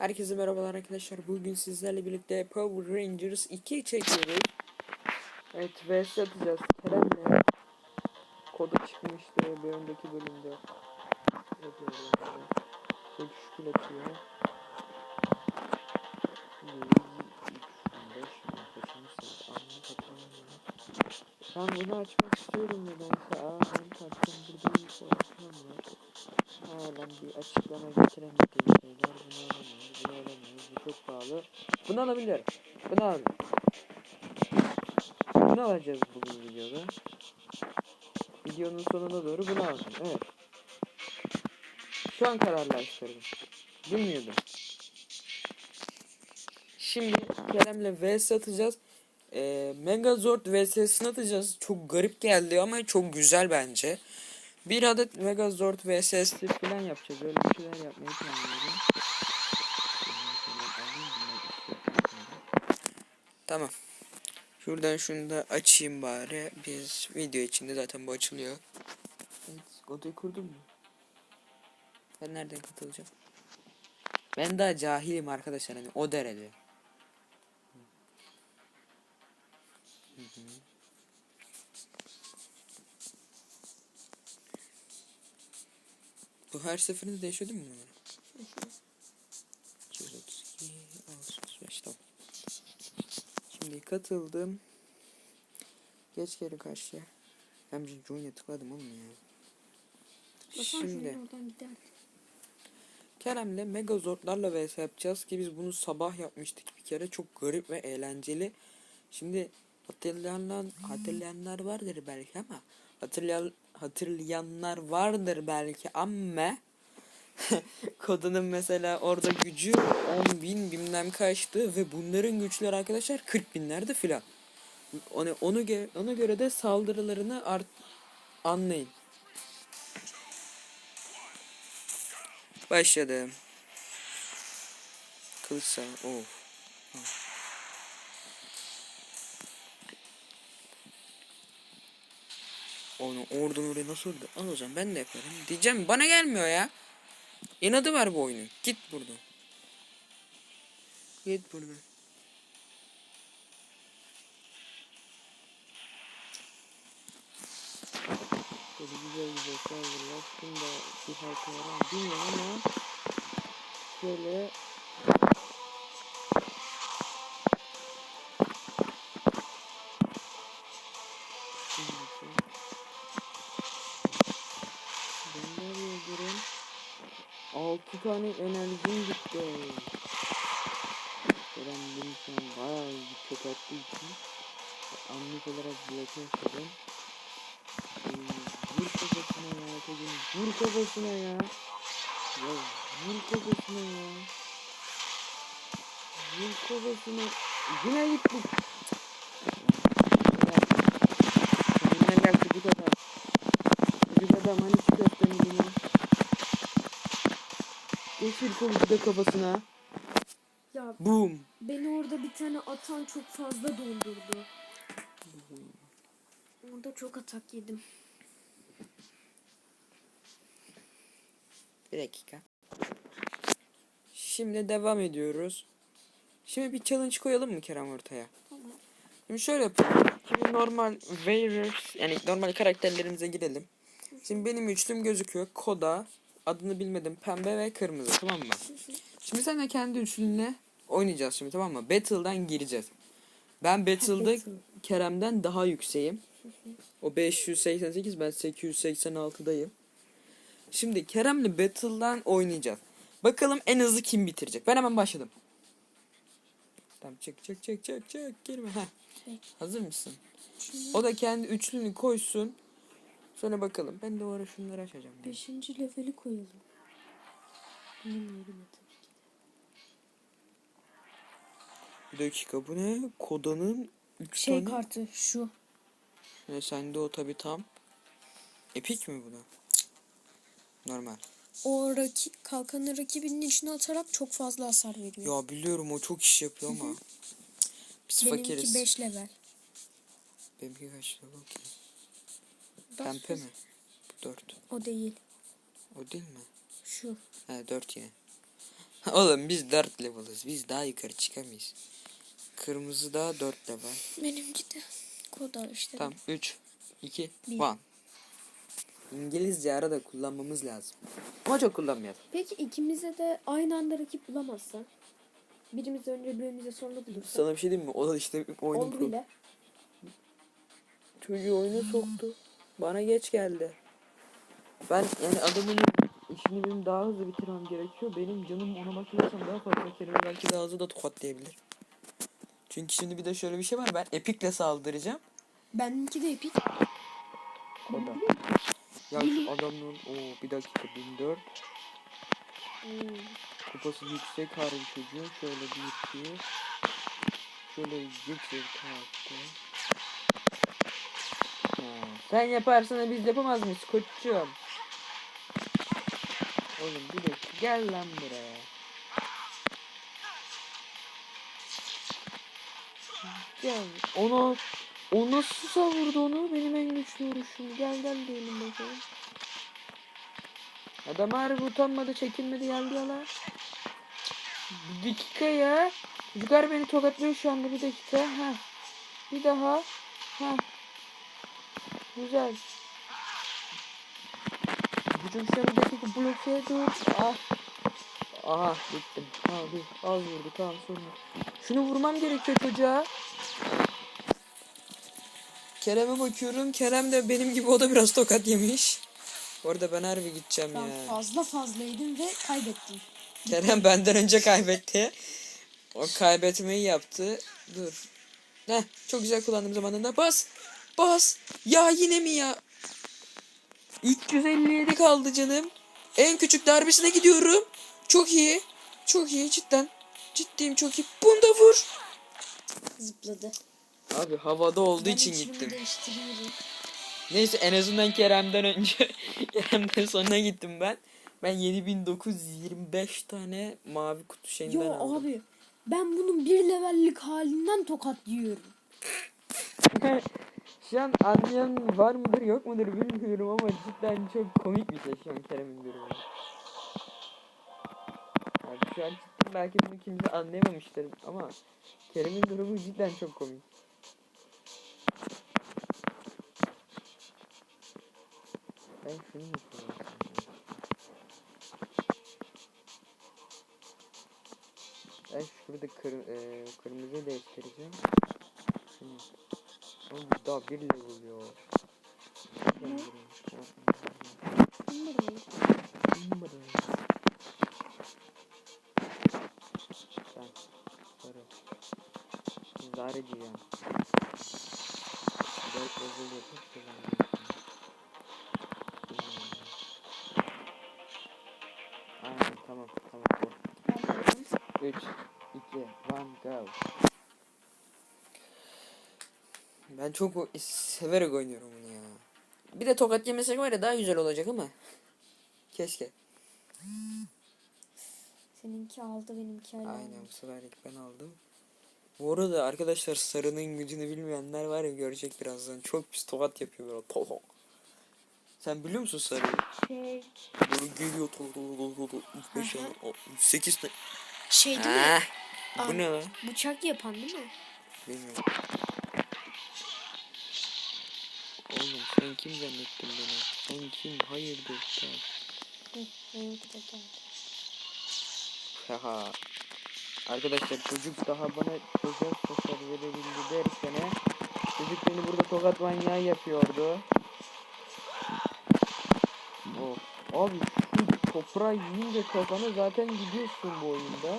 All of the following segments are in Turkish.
Herkese merhabalar arkadaşlar. Bugün sizlerle birlikte Power Rangers 2 çekiyoruz. Evet vs atacağız. Kerem'le. Kodu çıkmıştı bir önceki bölümde. Yapıyoruz. Çok şükür atıyor. 100, 3, 5, kaçıncı saat? Anlık hatırlamıyorum. Ben bunu açmak istiyorum nedense. Aa ben taktım burada bir sorun var. Halen bir açıklama getiremediğim şeyler. Bunu alamayız, bunu alamayız. Bu çok pahalı. Bunu alabilirim. Bunu alamıyorum. Bunu alacağız bugün videoda. Videonun sonuna doğru bunu alacağım. Evet. Şu an kararlaştırdım. Bilmiyordum. Şimdi Kerem'le vs atacağız. Ee, Megazord vs'sini atacağız. Çok garip geldi ama çok güzel bence. Bir adet Megazord vs'li falan yapacağız. Öyle bir şeyler yapmayı planlıyorum. Tamam. Şuradan şunu da açayım bari. Biz video içinde zaten bu açılıyor. Evet, odayı kurdun mu? Ben nereden katılacağım? Ben daha cahilim arkadaşlar hani o derece. Hı hı. Bu her seferinde değişiyor değil mi? numara? 232 65 tamam. Şimdi katıldım. Geç geri karşıya. Hem join'e tıkladım oğlum ya. Şimdi. Kerem'le Megazord'larla vs yapacağız ki biz bunu sabah yapmıştık bir kere. Çok garip ve eğlenceli. Şimdi hatırlayanlar, hatırlayanlar vardır belki ama hatırlayan, hatırlayanlar vardır belki ama kodunun mesela orada gücü 10 bin bilmem kaçtı ve bunların güçleri arkadaşlar 40 binlerde filan. Onu, onu ona göre de saldırılarını art anlayın. Başladım. Kılıçsa. Of. Onu oradan oraya nasıl öldü? Al o zaman ben de yaparım. Diyeceğim bana gelmiyor ya. İnadı var bu oyunun. Git buradan. Git buradan. Böyle güzel güzel saldırılar. Bunu da bir halka yarar bilmiyorum ama şöyle 6 tane enerjim gitti. Kerem beni şu an bayağı bir çökerttiği için anlık olarak bloke. Ee, Vur kafasına ya çocuğum. Vur kafasına ya. Ya vur kafasına ya. Vur kafasına. Yine gitti. Kendine gel çocuk adam. Çocuk adam hani şu köftenin yine. Geçir kılıcı da kafasına. Ya Boom. beni orada bir tane atan çok fazla dondurdu. Orada çok atak yedim. Bir dakika. Şimdi devam ediyoruz. Şimdi bir challenge koyalım mı Kerem ortaya? Tamam. Şimdi şöyle yapalım. Şimdi normal Warriors yani normal karakterlerimize girelim. Şimdi benim üçlüm gözüküyor. Koda, adını bilmedim pembe ve kırmızı tamam mı? Şimdi sen de kendi üçlünle oynayacağız şimdi tamam mı? Battle'dan gireceğiz. Ben Battle'da Battle. Kerem'den daha yükseğim. O 588 ben 886'dayım. Şimdi Kerem'le Battle'dan oynayacağız. Bakalım en hızlı kim bitirecek. Ben hemen başladım. Tamam çek çek çek çek çek girme. Heh. Hazır mısın? O da kendi üçlünü koysun. Sonra bakalım. Ben de o ara şunları açacağım. ya. beşinci leveli koyalım. Benim yerime tabii ki. Bir dakika bu ne? Koda'nın 3 Şey tane. kartı şu. Ne sende o tabi tam. Epik mi bu da? Cık. Normal. O raki, kalkanı rakibinin içine atarak çok fazla hasar veriyor. Ya biliyorum o çok iş yapıyor ama. Cık, Biz Benimki fakiriz. 5 level. Benimki kaç level ki? Pembe mi? Bu 4. O değil. O değil mi? Şu. He 4 yine. Oğlum biz 4 level'ız. Biz daha yukarı çıkamayız. Kırmızı da 4 level. Benimki de. Koda işte. Tamam 3, 2, Bir. 1. İngilizce arada kullanmamız lazım. Ama çok kullanmayalım. Peki ikimize de aynı anda rakip bulamazsak? Birimiz önce birimize sonra bulursak. Sana bir şey diyeyim mi? O da işte oyunun Oldu pro- bile. Çocuğu oyuna soktu. Bana geç geldi. Ben yani adamın işini benim daha hızlı bitirmem gerekiyor. Benim canım ona bakıyorsam daha fazla kelime belki daha hızlı da tokatlayabilir. Çünkü şimdi bir de şöyle bir şey var. Ben epikle saldıracağım. Benimki de epik. O da. Ya şu adamın o bir dakika 1004 Hmm. kupası yüksek harbi çocuğu. Şöyle bir iki. Şöyle yüksek kalktı. Sen yaparsın da biz yapamaz mıyız koçum? Oğlum bir dakika gel lan buraya. Gel. Onu o nasıl savurdu onu? Benim en güçlü vuruşum. Gel gel diyelim bakalım. Adam harbi utanmadı, çekinmedi geldi ya lan. Bir dakika ya. Çocuklar beni tokatlıyor şu anda bir dakika. Ha. Bir daha. Ha. Güzel. Bir dakika bloke dur. Ah. Aha bittim. Abi az vurdu tamam sonra. Şunu vurmam gerekiyor çocuğa. Kerem'e bakıyorum. Kerem de benim gibi o da biraz tokat yemiş. Bu arada ben harbi gideceğim Ben ya. fazla fazla yedim ve kaybettim. Kerem benden önce kaybetti. O kaybetmeyi yaptı. Dur. Heh, çok güzel kullandığım zamanında. Bas. Bas. Ya yine mi ya? 357 kaldı canım. En küçük darbesine gidiyorum. Çok iyi. Çok iyi cidden. Ciddiyim çok iyi. Bunu da vur. Zıpladı. Abi havada olduğu Ben için gittim. Neyse en azından Kerem'den önce Kerem'den sonra gittim ben. Ben 7925 tane mavi kutu şeyinden Yo aldım. abi ben bunun bir levellik halinden tokat yiyorum. Şu an anlayan var mıdır yok mudur bilmiyorum ama cidden çok komik bir şey şu an Kerem'in durumu. Yani şu an cidden belki bunu kimse anlayamamıştır ama Kerem'in durumu cidden çok komik. Ben şunu yapıyorum. Ben şurada kır, e, kırmızı değiştireceğim. Şunu. Oğlum daha bir level ya. Zare tamam tamam. Dur. 3, 2, 1, go. Ben çok severek oynuyorum bunu ya. Bir de tokat yemesek var ya daha güzel olacak ama. Keşke. Seninki aldı benimki hala. Aynen bu seferlik ben aldım. Bu arada arkadaşlar sarının gücünü bilmeyenler var ya görecek birazdan. Çok pis tokat yapıyor böyle to Sen biliyor musun sarıyı? Şey, Böyle geliyor to to to to to 3 5 Hı hı. 8 tane. Şey değil mi? Aa. Bu ne lan? Bıçak yapan değil mi? Bilmiyorum. Sen kim zannettin beni? Sen kim? Hayırdır sen? Benimki de geldi. Haha. Arkadaşlar çocuk daha bana özel hasar verebildi dersene çocuk beni burada tokat manyağı yapıyordu. Oh. Abi şu toprağı yiyince kafana zaten gidiyorsun bu oyunda.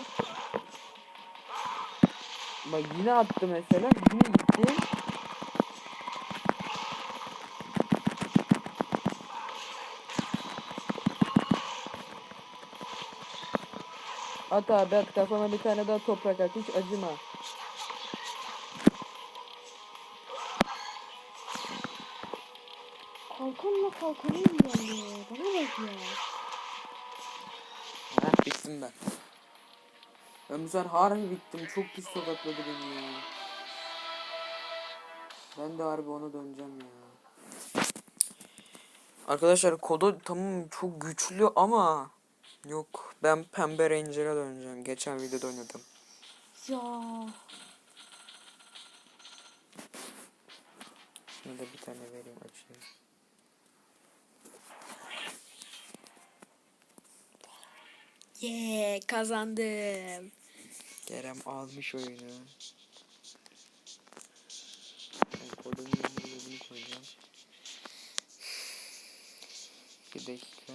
Bak yine attı mesela yine gitti. At abi at kafana bir tane daha toprak at hiç acıma. kalkanla kalkanı engelliyor. Bana bak ya. Heh bittim ben. Ben bu sefer harbi bittim. Çok pis tokatladı beni ya. Ben de harbi ona döneceğim ya. Arkadaşlar kodo tamam çok güçlü ama yok Ben pembe Ranger'a döneceğim. Geçen videoda oynadım. Ya. Şuna da bir tane vereyim açayım. Yeah kazandım. Kerem almış oyunu. Ben kodun yerine bunu koyacağım. Bir dakika.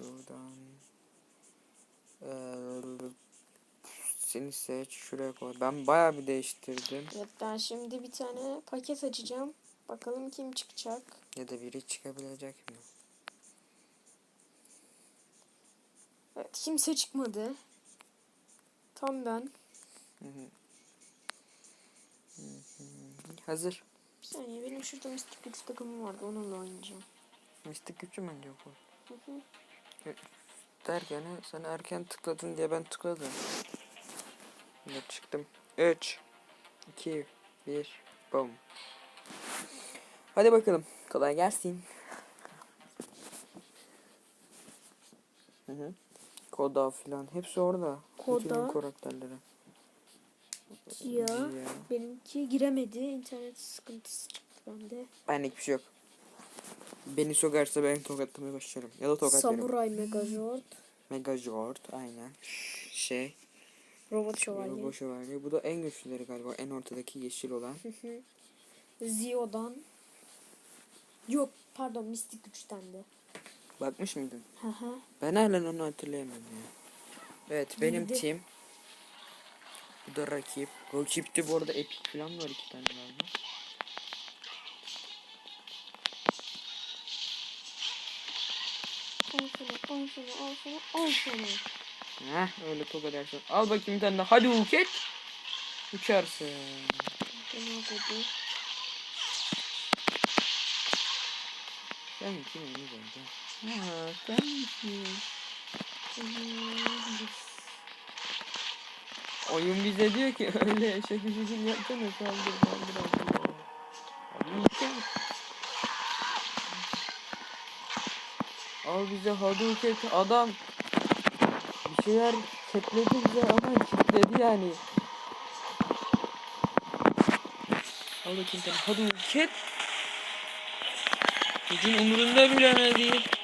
Şuradan. Ee, seni seç şuraya koy. Ben bayağı bir değiştirdim. Evet ben şimdi bir tane paket açacağım. Bakalım kim çıkacak. Ya da biri çıkabilecek mi? Evet kimse çıkmadı. Tam ben. Hı hı. Hı hı. Hazır. Bir saniye benim şurada Mystic güç takımım vardı onunla oynayacağım. Mistik gücü mü önce bu? Hı hı. Derken sen erken tıkladın diye ben tıkladım. Şimdi çıktım. 3 2 1 Boom. Hadi bakalım. Kolay gelsin. Hı hı. Koda filan hepsi orada. Bütün Koda. karakterleri. Ya. Ya. Benimki giremedi. İnternet sıkıntısı çıktı bende. Benlik bir şey yok. Beni sokarsa ben tokatlamaya başlarım. Ya da tokatlarım. Samuray Megazord. Megazord aynen. Şey. Robot Şövalye. Robo şövalye. Bu da en güçlüleri galiba. En ortadaki yeşil olan. Zio'dan. Yok pardon mistik güçten de. Bakmış mıydın? Hı hı. Ben halen onu hatırlayamıyorum ya. Evet benim Bildi. team. Bu da rakip. Rakipte bu arada epic falan var iki tane galiba. Al sana, al sana, al sana, al sana. Heh öyle toka dersen. Al bakayım bir tane daha. Hadi Uket. Uçarsın. Sen kim onu bence? Ha sen misin? Oyun bize diyor ki öyle eşek üzücüm yapsana saldır saldır saldır. Hadi Al bize Hadouken adam bir şeyler ketledi bize ama kitledi yani. Al bakayım tane Hadouken. Gücün umurunda bile değil.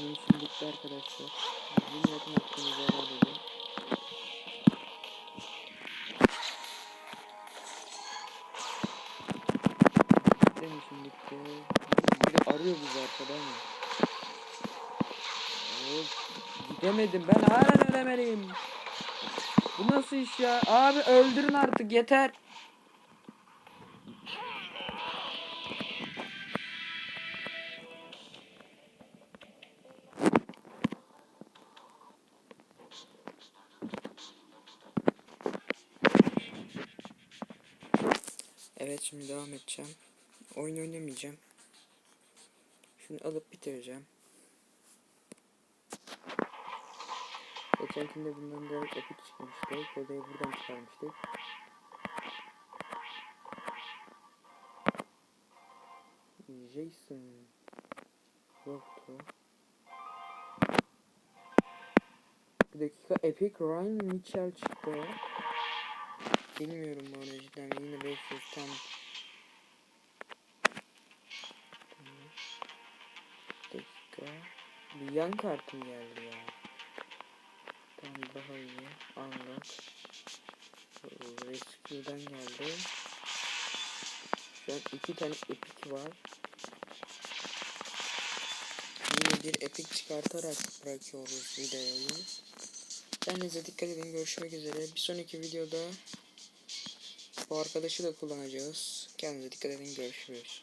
Benim için bitti arkadaşlar. Bizim yakın hakkınızı helal edin. Benim için bitti. Biri arıyor bizi arkada ama. Hop, Gidemedim ben hala ölemeliyim. Bu nasıl iş ya? Abi öldürün artık yeter. Evet şimdi devam edeceğim. Oyun oynamayacağım. Şunu alıp bitireceğim. Geçenkinde bundan direkt epic çıkmıştı. Kodayı buradan çıkarmıştık. Jason yoktu. Bir dakika Epic Ryan Mitchell çıktı. Bilmiyorum bu cidden yine 500 tam. Dakika. Bir yan kartım geldi ya. Tamam daha iyi. Ee, Rescue'dan geldi. Şu an iki tane epic var. Yine bir epic çıkartarak bırakıyoruz videoyu. Kendinize dikkat edin. Görüşmek üzere. Bir sonraki videoda bu arkadaşı da kullanacağız. Kendinize dikkat edin. Görüşürüz.